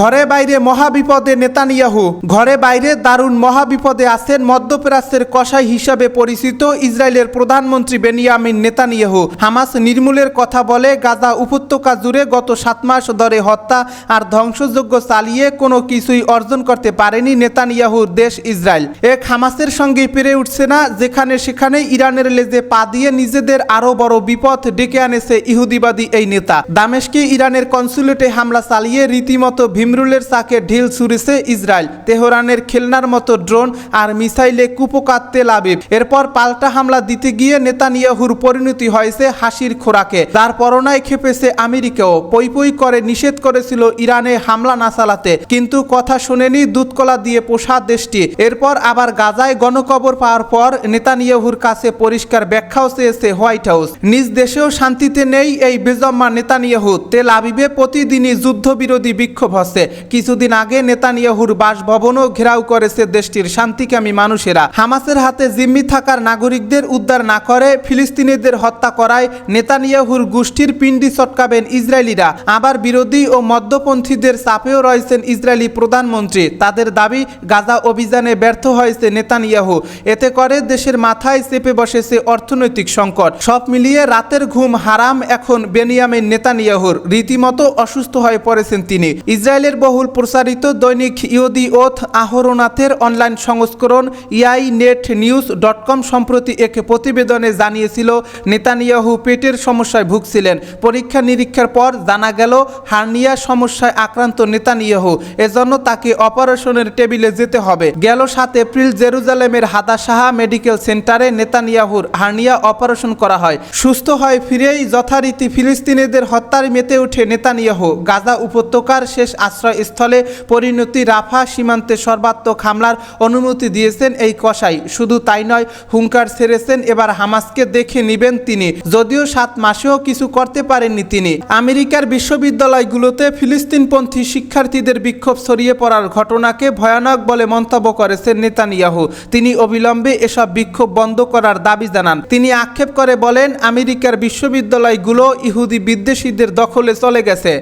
ঘরে বাইরে মহাবিপদে নেতানিয়াহু। ঘরে বাইরে দারুণ মহাবিপদে আছেন মধ্যপ্রাচ্যের কসাই হিসাবে পরিচিত ইসরায়েলের প্রধানমন্ত্রী বেনিয়ামিন নেতানিয়াহু। হামাস নির্মূলের কথা বলে, গাজা উপত্যকা জুড়ে গত সাত মাস ধরে হত্যা আর ধ্বংসযজ্ঞ চালিয়ে কোনো কিছুই অর্জন করতে পারেনি নেতানিয়াহুর দেশ ইসরায়েল। এক হামাসের সঙ্গে পেরে উঠছে না, যেখানে সেখানে ইরানের লেজে পা দিয়ে নিজেদের আরও বড় বিপদ ডেকে আনেছে ইহুদিবাদী এই নেতা। দামেশকে ইরানের কনসুলেটে হামলা চালিয়ে রীতিমতো ভীমরুলের চাকে ঢিল ছুড়েছে ইসরায়েল। তেহরানের খেলনার মতো ড্রোন আর মিসাইলে কুপোকাত তেল আবিব এরপর পাল্টা হামলা দিতে গিয়ে নেতানিয়াহুর পরিণতি হয়েছে হাসির খোরাকে। তার পরনায় খেপেছে আমেরিকাও। পই পই করে নিষেধ করেছিল ইরানে হামলা না চালাতে। কিন্তু কথা শুনেনি দুধকলা দিয়ে পোষা দেশটি। এরপর আবার গাজায় গণকবর পাওয়ার পর নেতানিয়াহুর কাছে পরিষ্কার ব্যাখ্যাও চেয়েছে হোয়াইট হাউস। নিজ দেশেও শান্তিতে নেই এই বেজম্মা নেতানিয়াহু। তেল আবিবে প্রতিদিনই যুদ্ধবিরোধী বিক্ষোভ হচ্ছে। কিছুদিন আগে নেতানিয়াহুর বাসভবনও ঘেরাও করেছে দেশটির শান্তিকামী মানুষেরা। হামাসের হাতে জিম্মি থাকার নাগরিকদের উদ্ধার না করে ফিলিস্তিনিদের হত্যা করায় নেতানিয়াহুর গোষ্ঠীর পিণ্ডি চটকাবেন ইসরায়েলিরা। আবার বিরোধী ও মধ্যপন্থীদের চাপেও রয়েছেন ইসরায়েলি প্রধানমন্ত্রী। তাদের দাবি, গাজা অভিযানে ব্যর্থ হয়েছে নেতানিয়াহু। এতে করে দেশের মাথায় চেপে বসেছে অর্থনৈতিক সংকট। সব মিলিয়ে রাতের ঘুম হারাম এখন বেনিয়ামিন নেতানিয়াহুর। রীতিমতো অসুস্থ হয়ে পড়েছেন তিনি। ইসরায়েলের বহুল প্রচারিত দৈনিক ইউদি ওথ আহরনাথের অনলাইন সংস্করণ EI net news dot com সম্প্রতি এক প্রতিবেদনে জানিয়েছিল, নেতানিয়াহু পেটের সমস্যায় ভুগছিলেন। পরীক্ষা নিরীক্ষার পর জানা গেল, হার্নিয়া সমস্যায় আক্রান্ত নেতানিয়াহু। এজন্য তাকে অপারেশনের টেবিলে যেতে হবে। গেল সাত এপ্রিল জেরুজালেমের হাদাসাহা মেডিকেল সেন্টারে নেতানিয়াহুর হার্নিয়া অপারেশন করা হয়। সুস্থ হয় ফিরেই যথারীতি ফিলিস্তিনিদের হত্যার মেতে ওঠে নেতানিয়াহু। গাজা উপত্যকার শেষ আশ্রয়স্থলে পরিণতি রাফা সীমান্তে সর্বাত্মক হামলার অনুমতি দিয়েছেন এই কসাই। শুধু তাই নয়, হুঙ্কার ছেড়েছেন, এবার হামাসকে দেখে নিবেন তিনি। যদিও সাত মাসেও কিছু করতে পারেননি তিনি। আমেরিকার বিশ্ববিদ্যালয়গুলোতে ফিলিস্তিনপন্থী শিক্ষার্থীদের বিক্ষোভ ছড়িয়ে পড়ার ঘটনাকে ভয়ানক বলে মন্তব্য করেছেন নেতানিয়াহু। তিনি অবিলম্বে এসব বিক্ষোভ বন্ধ করার দাবি জানান। তিনি আক্ষেপ করে বলেন, আমেরিকার বিশ্ববিদ্যালয়গুলো ইহুদি বিদ্বেষীদের দখলে চলে গেছে।